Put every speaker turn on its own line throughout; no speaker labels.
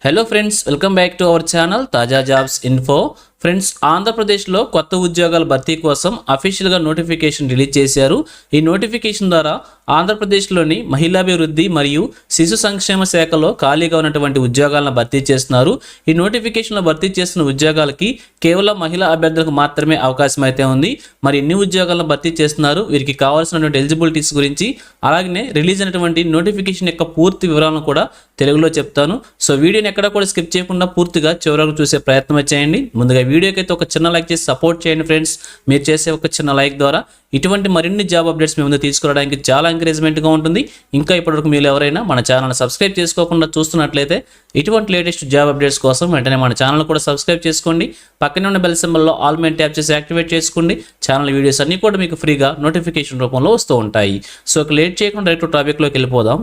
Hello friends, welcome back to our channel Taja Jobs Info. Friends ఆంధ్రప్రదేశ్లో కొత్త ఉద్యోగాల భర్తీ కోసం అఫీషియల్గా నోటిఫికేషన్ రిలీజ్ చేశారు. ఈ నోటిఫికేషన్ ద్వారా ఆంధ్రప్రదేశ్లోని మహిళాభివృద్ధి మరియు శిశు సంక్షేమ శాఖలో ఖాళీగా ఉన్నటువంటి ఉద్యోగాలను భర్తీ చేస్తున్నారు. ఈ నోటిఫికేషన్లో భర్తీ చేస్తున్న ఉద్యోగాలకి కేవలం మహిళా అభ్యర్థులకు మాత్రమే అవకాశం అయితే ఉంది. మరి ఎన్ని ఉద్యోగాలను భర్తీ చేస్తున్నారు? వీరికి కావాల్సినటువంటి ఎలిజిబిలిటీస్ గురించి అలాగనే రిలీజ్ అయినటువంటి నోటిఫికేషన్ యొక్క పూర్తి వివరాలను కూడా తెలుగులో చెప్తాను. సో వీడియోని ఎక్కడ కూడా స్కిప్ చేయకుండా పూర్తిగా చివరకు చూసే ప్రయత్నం చేయండి. ముందుగా వీడియోకి అయితే ఒక చిన్న లైక్ చేసి సపోర్ట్ చేయండి ఫ్రెండ్స్. మీరు చేసే ఒక చిన్న లైక్ ద్వారా ఇటువంటి మరిన్ని జాబ్ అప్డేట్స్ మీ ముందు తీసుకురావడానికి చాలా ఎంకరేజ్మెంట్గా ఉంటుంది. ఇంకా ఇప్పటివరకు మీరు ఎవరైనా మన ఛానల్ సబ్స్క్రైబ్ చేసుకోకుండా చూస్తున్నట్లయితే ఇటువంటి లేటెస్ట్ జాబ్ అప్డేట్స్ కోసం వెంటనే మన ఛానల్ కూడా సబ్స్క్రైబ్ చేసుకోండి. పక్కనే ఉన్న బెల్ సింబల్లో ఆల్ మెయిన్ ట్యాప్ చేసి యాక్టివేట్ చేసుకోండి. ఛానల్ వీడియోస్ అన్నీ కూడా మీకు ఫ్రీగా నోటిఫికేషన్ రూపంలో వస్తూ ఉంటాయి. సో ఒక లేట్ చేయకుండా డైరెక్ట్ టాపిక్లోకి వెళ్ళిపోదాం.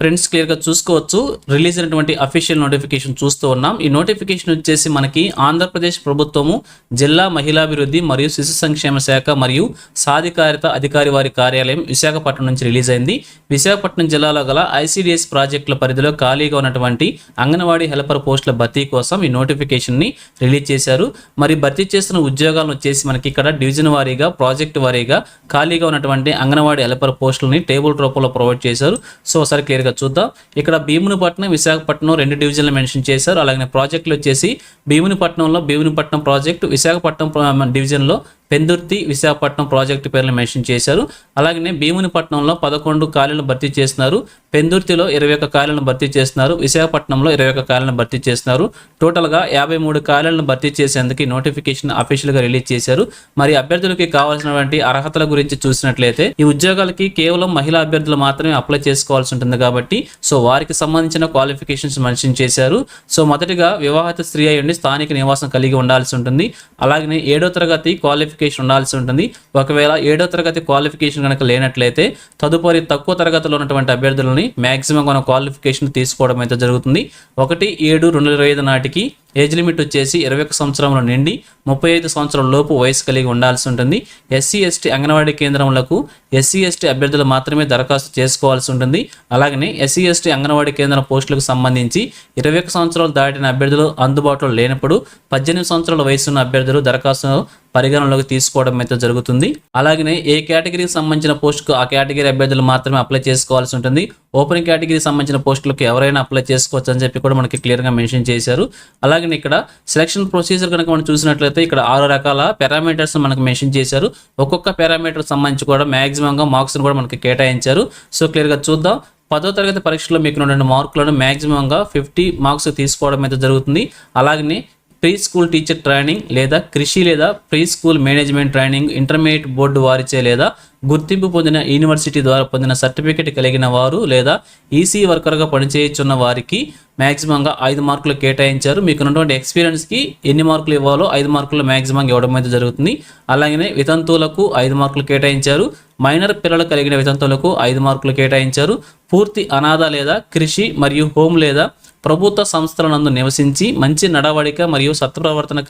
ఫ్రెండ్స్ క్లియర్గా చూసుకోవచ్చు. రిలీజ్ అయినటువంటి అఫీషియల్ నోటిఫికేషన్ చూస్తూ ఉన్నాం. ఈ నోటిఫికేషన్ వచ్చేసి మనకి ఆంధ్రప్రదేశ్ ప్రభుత్వము జిల్లా మహిళాభివృద్ధి మరియు శిశు సంక్షేమ శాఖ మరియు సాధికారిత అధికారి వారి కార్యాలయం విశాఖపట్నం నుంచి రిలీజ్ అయింది. విశాఖపట్నం జిల్లాలో గల ఐసిడిఎస్ ప్రాజెక్టుల పరిధిలో ఖాళీగా ఉన్నటువంటి అంగన్వాడీ హెల్పర్ పోస్టుల భర్తీ కోసం ఈ నోటిఫికేషన్ని రిలీజ్ చేశారు. మరి భర్తీ చేస్తున్న ఉద్యోగాలను వచ్చేసి మనకి ఇక్కడ డివిజన్ వారీగా ప్రాజెక్ట్ వారీగా ఖాళీగా ఉన్నటువంటి అంగన్వాడీ హెల్పర్ పోస్టులని టేబుల్ రూపంలో ప్రొవైడ్ చేశారు. సో ఒకసారి క్లియర్గా చూద్దాం. ఇక్కడ భీమునిపట్నం విశాఖపట్నం రెండు డివిజన్లు మెన్షన్ చేశారు. అలాగే ప్రాజెక్టులు వచ్చేసి భీమునిపట్నంలో భీమునిపట్నం ప్రాజెక్టు విశాఖపట్నం డివిజన్లో పెందుర్తి విశాఖపట్నం ప్రాజెక్టు పేర్లు మెన్షన్ చేశారు. అలాగనే భీమునిపట్నంలో పదకొండు ఖాళీలను భర్తీ చేస్తున్నారు. పెందుర్తిలో ఇరవై ఒక్క ఖాళీలను భర్తీ చేస్తున్నారు. విశాఖపట్నంలో ఇరవై ఒక్క ఖాళీలను భర్తీ చేస్తున్నారు. టోటల్గా యాభై మూడు ఖాళీలను భర్తీ చేసేందుకు నోటిఫికేషన్ అఫీషియల్గా రిలీజ్ చేశారు. మరి అభ్యర్థులకి కావాల్సినటువంటి అర్హతల గురించి చూసినట్లయితే ఈ ఉద్యోగాలకి కేవలం మహిళా అభ్యర్థులు మాత్రమే అప్లై చేసుకోవాల్సి ఉంటుంది కాబట్టి సో వారికి సంబంధించిన క్వాలిఫికేషన్స్ మెన్షన్ చేశారు. సో మొదటిగా వివాహిత స్త్రీ అయి ఉండి స్థానిక నివాసం కలిగి ఉండాల్సి ఉంటుంది. అలాగనే ఏడో తరగతి క్వాలిఫికేషన్ ఉండాల్సి ఉంటుంది. ఒకవేళ ఏడో తరగతి క్వాలిఫికేషన్ కనుక లేనట్లయితే తదుపరి తక్కువ తరగతిలో ఉన్నటువంటి అభ్యర్థులని మ్యాక్సిమం మనం క్వాలిఫికేషన్ తీసుకోవడం అయితే జరుగుతుంది. ఒకటి ఏడు రెండు ఇరవై ఐదు నాటికి ఏజ్ లిమిట్ వచ్చేసి ఇరవై ఒక సంవత్సరంలో నిండి ముప్పై ఐదు సంవత్సరాల లోపు వయసు కలిగి ఉండాల్సి ఉంటుంది. ఎస్సీ ఎస్టీ అంగన్వాడీ కేంద్రములకు ఎస్సీ ఎస్టీ అభ్యర్థులు మాత్రమే దరఖాస్తు చేసుకోవాల్సి ఉంటుంది. అలాగనే ఎస్సీ ఎస్టీ అంగన్వాడీ కేంద్రం పోస్టులకు సంబంధించి ఇరవై ఒక సంవత్సరాలు దాటిన అభ్యర్థులు అందుబాటులో లేనప్పుడు పద్దెనిమిది సంవత్సరాల వయసు ఉన్న అభ్యర్థులు దరఖాస్తును పరిగణనలోకి తీసుకోవడం అయితే జరుగుతుంది. అలాగనే ఏ కేటగిరీకి సంబంధించిన పోస్టుకు ఆ కేటగిరీ అభ్యర్థులు మాత్రమే అప్లై చేసుకోవాల్సి ఉంటుంది. ఓపెన్ కేటగిరీకి సంబంధించిన పోస్టులకు ఎవరైనా అప్లై చేసుకోవచ్చు అని చెప్పి కూడా మనకి క్లియర్గా మెన్షన్ చేశారు. అలాగే ఇక్కడ సెలక్షన్ ప్రొసీజర్ కనుక మనం చూసినట్లయితే ఇక్కడ ఆరు రకాల పారామీటర్స్ మనకు మెన్షన్ చేశారు. ఒక్కొక్క పారామీటర్ సంబంధించి కూడా మ్యాక్సిమంగా మార్క్స్ని కూడా మనకి కేటాయించారు. సో క్లియర్గా చూద్దాం. పదో తరగతి పరీక్షలో మీకు రెండు మార్కులను మ్యాక్సిమంగా ఫిఫ్టీ మార్క్స్ తీసుకోవడం అయితే జరుగుతుంది. అలాగనే ప్రీ స్కూల్ టీచర్ ట్రైనింగ్ లేదా కృషి లేదా pre school management training intermediate board వారిచే లేదా గుర్తింపు పొందిన యూనివర్సిటీ ద్వారా పొందిన సర్టిఫికేట్ కలిగిన వారు లేదా ఈసీ వర్కర్గా పనిచేయుచున్న వారికి మ్యాక్సిమంగా ఐదు మార్కులు కేటాయించారు. మీకు ఉన్నటువంటి ఎక్స్పీరియన్స్కి ఎన్ని మార్కులు ఇవ్వాలో ఐదు మార్కులు మ్యాక్సిమం ఇవ్వడం అయితే జరుగుతుంది. అలాగనే వితంతువులకు ఐదు మార్కులు కేటాయించారు. మైనర్ పిల్లలు కలిగిన వితంతువులకు ఐదు మార్కులు కేటాయించారు. పూర్తి అనాథ లేదా కృషి మరియు హోమ్ లేదా ప్రభుత్వ సంస్థల నందు నివసించి మంచి నడవడిక మరియు సత్ప్రవర్తన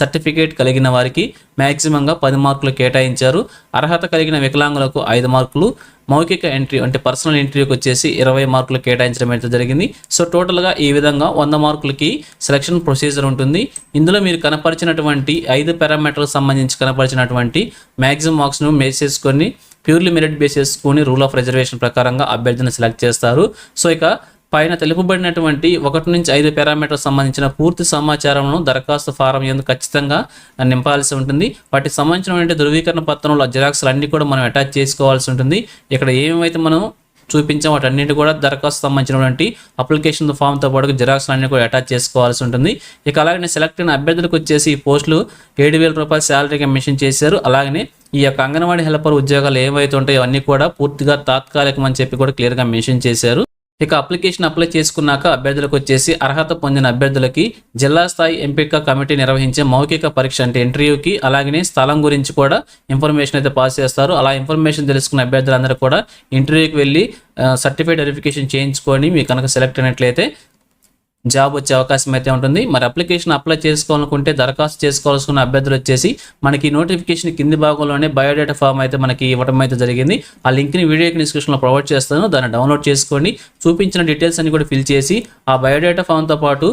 సర్టిఫికేట్ కలిగిన వారికి మ్యాక్సిమంగా పది మార్కులు కేటాయించారు. అర్హత కలిగిన వికలాంగులకు ఐదు మార్కులు మౌఖిక ఎంట్రీ అంటే పర్సనల్ ఎంట్రీకి వచ్చేసి ఇరవై మార్కులు కేటాయించడం అయితే జరిగింది. సో టోటల్గా ఈ విధంగా వంద మార్కులకి సెలక్షన్ ప్రొసీజర్ ఉంటుంది. ఇందులో మీరు కనపరిచినటువంటి ఐదు పారామీటర్లకు సంబంధించి కనపరిచినటువంటి మ్యాక్సిమం మార్క్స్ను మేస్ చేసుకొని ప్యూర్లీ మెరిట్ బేస్ చేసుకొని రూల్ ఆఫ్ రిజర్వేషన్ ప్రకారంగా అభ్యర్థిని సెలెక్ట్ చేస్తారు. సో ఇక పైన తెలుపబడినటువంటి ఒకటి నుంచి ఐదు పారామీటర్ సంబంధించిన పూర్తి సమాచారంను దరఖాస్తు ఫారం ఎందుకు ఖచ్చితంగా నింపాల్సి ఉంటుంది. వాటికి సంబంధించినటువంటి ధృవీకరణ పత్రంలో జిరాక్స్లు అన్ని కూడా మనం అటాచ్ చేసుకోవాల్సి ఉంటుంది. ఇక్కడ ఏమైతే మనం చూపించాం వాటన్నిటి కూడా దరఖాస్తు సంబంధించినటువంటి అప్లికేషన్ ఫామ్తో పాటు జిరాక్స్ అన్ని కూడా అటాచ్ చేసుకోవాల్సి ఉంటుంది. ఇక అలాగే సెలెక్ట్ అయిన అభ్యర్థులకు వచ్చేసి ఈ పోస్టులు ఏడు వేల రూపాయల శాలరీ కమిషన్ చేశారు. అలాగనే ఈ యొక్క అంగన్వాడీ హెల్పర్ ఉద్యోగాలు ఏవైతే ఉంటాయో అన్నీ కూడా పూర్తిగా తాత్కాలికం అని చెప్పి కూడా క్లియర్గా మెన్షన్ చేశారు. ఇక అప్లికేషన్ అప్లై చేసుకున్నాక అభ్యర్థులకు వచ్చేసి అర్హత పొందిన అభ్యర్థులకి జిల్లా స్థాయి ఎంపిక కమిటీ నిర్వహించే మౌఖిక పరీక్ష అంటే ఇంటర్వ్యూకి అలాగనే స్థలం గురించి కూడా ఇన్ఫర్మేషన్ అయితే పాస్ చేస్తారు. అలా ఇన్ఫర్మేషన్ తెలుసుకున్న అభ్యర్థులందరూ కూడా ఇంటర్వ్యూకి వెళ్ళి సర్టిఫైడ్ వెరిఫికేషన్ చేయించుకొని మీకు కనుక సెలెక్ట్ అయినట్లయితే జాబ్ వచ్చే అవకాశం అయితే ఉంటుంది. మరి అప్లికేషన్ అప్లై చేసుకోవాలనుకుంటే దరఖాస్తు చేసుకోవాల్సిన అభ్యర్థులు వచ్చేసి మనకి నోటిఫికేషన్ కింది భాగంలోనే బయోడేటా ఫామ్ అయితే మనకి ఇవ్వడం అయితే జరిగింది. ఆ లింక్ని వీడియోకి డిస్క్రిప్షన్లో ప్రొవైడ్ చేస్తాను. దాన్ని డౌన్లోడ్ చేసుకోండి. చూపించిన డీటెయిల్స్ అన్ని కూడా ఫిల్ చేసి ఆ బయోడేటా ఫామ్తో పాటు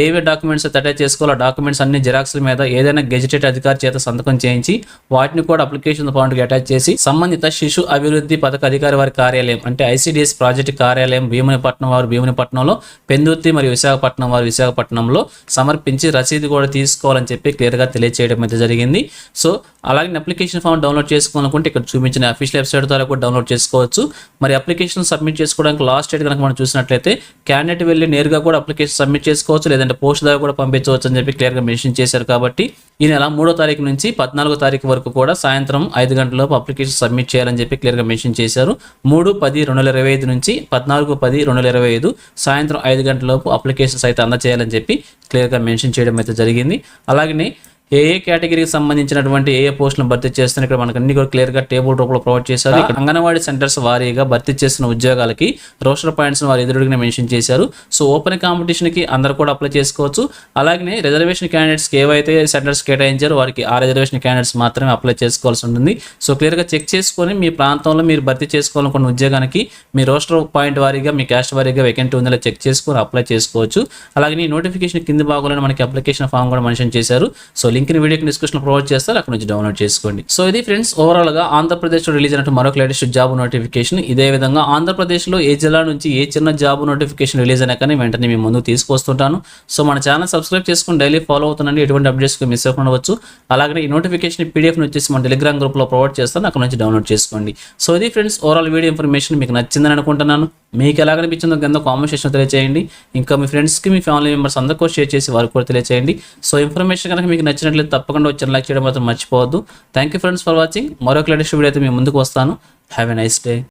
ఏవే డాక్యుమెంట్స్ అయితే అటాచ్ చేసుకోవాలో డాక్యుమెంట్స్ అన్ని జిరాక్స్ల మీద ఏదైనా గెజిటెడ్ అధికారి చేత సంతకం చేయించి వాటిని కూడా అప్లికేషన్ పాయింట్కి అటాచ్ చేసి సంబంధిత శిశు అభివృద్ధి పథక అధికారి వారి కార్యాలయం అంటే ఐసిడిఎస్ ప్రాజెక్ట్ కార్యాలయం భీమునిపట్నం వారు భీమునిపట్నంలో పెందుర్తి మరియు విశాఖ విశాఖపట్నం వారు విశాఖపట్నంలో సమర్పించి రసీదు కూడా తీసుకోవాలని చెప్పి క్లియర్గా తెలియజేయడం అయితే జరిగింది. సో అలాగే అప్లికేషన్ ఫామ్ డౌన్లోడ్ చేసుకోవాలనుకుంటే ఇక్కడ చూపించిన అఫీషియల్ వెబ్సైట్ ద్వారా కూడా డౌన్లోడ్ చేసుకోవచ్చు. మరి అప్లికేషన్ సబ్మిట్ చేసుకోవడానికి లాస్ట్ డేట్ కనుక మనం చూసినట్లయితే క్యాండిడేట్ వెళ్ళి నేరుగా కూడా అప్లికేషన్ సబ్మిట్ చేసుకోవచ్చు లేదంటే పోస్ట్ ద్వారా కూడా పంపించవచ్చు అని చెప్పి క్లియర్గా మెన్షన్ చేశారు కాబట్టి ఈ నెల మూడో తారీఖు నుంచి పద్నాలుగో తారీఖు వరకు కూడా సాయంత్రం ఐదు గంటలలోపు అప్లికేషన్ సబ్మిట్ చేయాలని చెప్పి క్లియర్గా మెన్షన్ చేశారు. మూడు పది రెండు వేల ఇరవై ఐదు నుంచి పద్నాలుగు పది రెండు వేల ఇరవై ఐదు సాయంత్రం ఐదు గంటలలోపు అప్లికేషన్స్ అయితే అందజేయాలని చెప్పి క్లియర్గా మెన్షన్ చేయడం అయితే జరిగింది. అలాగనే ఏ ఏ కేటగిరీకి సంబంధించినటువంటి ఏ ఏ పోస్టులను భర్తీ చేస్తున్న ఇక్కడ మనకు అన్ని కూడా క్లియర్గా టేబుల్ రూపంలో ప్రొవైడ్ చేశారు. ఇక్కడ అంగన్వాడీ సెంటర్స్ వారీగా భర్తీ చేస్తున్న ఉద్యోగాలకి రోస్టర్ పాయింట్స్ వారు ఎదురుగా మెన్షన్ చేశారు. సో ఓపెన్ కాంపిటీషన్కి అందరు కూడా అప్లై చేసుకోవచ్చు. అలాగే రిజర్వేషన్ క్యాండిడేట్స్కి ఏవైతే సెంటర్స్ కేటాయించారో వారికి ఆ రిజర్వేషన్ క్యాండిడేట్స్ మాత్రమే అప్లై చేసుకోవాల్సి ఉంటుంది. సో క్లియర్గా చెక్ చేసుకొని మీ ప్రాంతంలో మీరు భర్తీ చేసుకోవాలనుకున్న ఉద్యోగానికి మీ రోస్టర్ పాయింట్ వారీగా మీ క్యాస్ట్ వారీగా వేకెంట్ ఉందో చెక్ చేసుకొని అప్లై చేసుకోవచ్చు. అలాగే ఈ నోటిఫికేషన్ కింది భాగంలో మనకి అప్లికేషన్ ఫామ్ కూడా మెన్షన్ చేశారు. సో లింక్ ని వీడియో డిస్క్రిప్షన్ ప్రొవైడ్ చేస్తారు అక్కడ నుంచి డౌన్లోడ్ చేసుకోండి. సో ఇది ఫ్రెండ్స్ ఓవరాల్గా ఆంధ్రప్రదేశ్లో రిలీజ్ అయినట్టు మరొక లేటెస్ట్ జాబ్ నోటిఫికేషన్ ఇదే విధంగా ఆంధ్రప్రదేశ్లో ఏ జిల్లా నుంచి ఏ చిన్న జాబ్ నోటిఫికేషన్ రిలీజ్ అయినా కానీ వెంటనే మేము ముందు తీసుకొస్తుంటాను సో మన ఛానల్ సబ్స్క్రైబ్ చేసుకుని డైలీ ఫాలో అవుతుందండి ఎటువంటి అప్డేట్స్ మిస్ అవ్వకుండా అలాగే ఈ నోటిఫికేషన్ పీడిఎఫ్ వచ్చేసి మన టెలిగ్రామ్ గ్రూప్లో ప్రొవైడ్ చేస్తాను. అక్కడ నుంచి డౌన్లోడ్ చేసుకోండి. సో ఇది ఫ్రెండ్స్ ఓవరాల్ వీడియో ఇన్ఫర్మేషన్ మీకు నచ్చిందని అనుకుంటున్నాను. మీకు ఎలా కనిపించిందో కింద కామెంట్ సెక్షన్ తెలియజేయండి ఇంకా మీ ఫ్రెండ్స్కి మీ ఫ్యామిలీ మెంబర్స్ అందరికీ షేర్ చేసి వారికి కూడా తెలియజేయండి సో ఇన్ఫర్మేషన్ కనుక మీకు నచ్చినట్లయితే తప్పకుండా వచ్చిన లైక్ చేయడం మాత్రం మర్చిపోవద్దు. Thank you friends for watching మరొక లేటెస్ట్ వీడియో అయితే మీ ముందుకు వస్తాను. Have a nice day